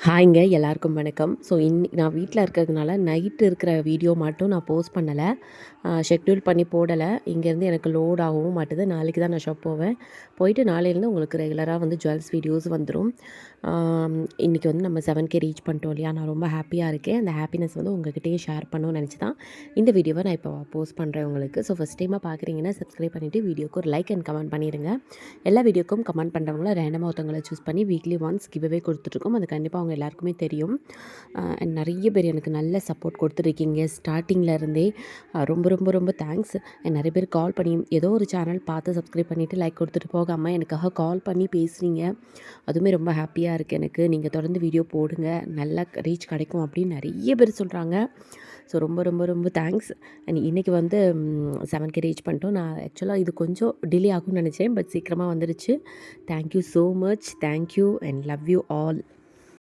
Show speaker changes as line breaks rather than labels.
ஹாய்ங்க எல்லாருக்கும் வணக்கம். ஸோ இன்னைக்கு நான் வீட்டில் இருக்கிறதுனால நைட்டு இருக்கிற வீடியோ மட்டும் நான் போஸ்ட் பண்ணலை. ஷெட்யூல் பண்ணி போடலை. இங்கேருந்து எனக்கு லோட் ஆகவும் மாட்டுது. நாளைக்கு தான் நான் ஷாப் போவேன். போயிட்டு நாளையிலேருந்து உங்களுக்கு ரெகுலராக வந்து ஜுவல்ஸ் வீடியோஸ் வந்துடும் இன்றைக்கி வந்து நம்ம செவன் கே ரீச் பண்ணிட்டோம் இல்லையா? நான் ரொம்ப ஹாப்பியாக இருக்கேன். அந்த ஹாப்பினஸ் வந்து உங்கள்கிட்டயே ஷேர் பண்ணணும்னு நினச்சி தான் இந்த வீடியோவை நான் இப்போ போஸ்ட் பண்ணுறேன் உங்களுக்கு. ஸோ ஃபஸ்ட் டைமாக பார்க்குறீங்கன்னா சப்ஸ்கிரைப் பண்ணிவிட்டு வீடியோக்கு ஒரு லைக் அண்ட் கமெண்ட் பண்ணிடுங்க எல்லா வீடியோக்கும் கமெண்ட் பண்ணுறவங்கள ரேண்டமாக ஒருத்தவங்களை சூஸ் பண்ணி வீக்லி ஒன்ஸ் கிவ்வே கொடுத்துட்ருக்கோம் அது கண்டிப்பாக அவங்க எல்லாருக்குமே தெரியும். நிறைய பேர் எனக்கு நல்ல சப்போர்ட் கொடுத்துருக்கீங்க ஸ்டார்டிங்கில் இருந்தே ரொம்ப ரொம்ப ரொம்ப தேங்க்ஸ் நிறைய பேர் கால் பண்ணி ஏதோ ஒரு சேனல் பார்த்து சப்ஸ்கிரைப் பண்ணிவிட்டு லைக் கொடுத்துட்டு போகாமல் எனக்காக கால் பண்ணி பேசுகிறீங்க அதுவுமே ரொம்ப ஹாப்பியாக இருக்குது எனக்கு. நீங்கள் தொடர்ந்து வீடியோ போடுங்க. நல்லா ரீச் கிடைக்கும் அப்படின்னு நிறைய பேர் சொல்கிறாங்க ஸோ ரொம்ப ரொம்ப ரொம்ப தேங்க்ஸ் அண்ட் இன்றைக்கி வந்து செவன் கே ரீச் பண்ணிட்டோம். நான் ஆக்சுவலாக இது கொஞ்சம் டிலே ஆகும்னு நினச்சேன். பட் சீக்கிரமாக வந்துருச்சு. Thank you so much thank you and love you all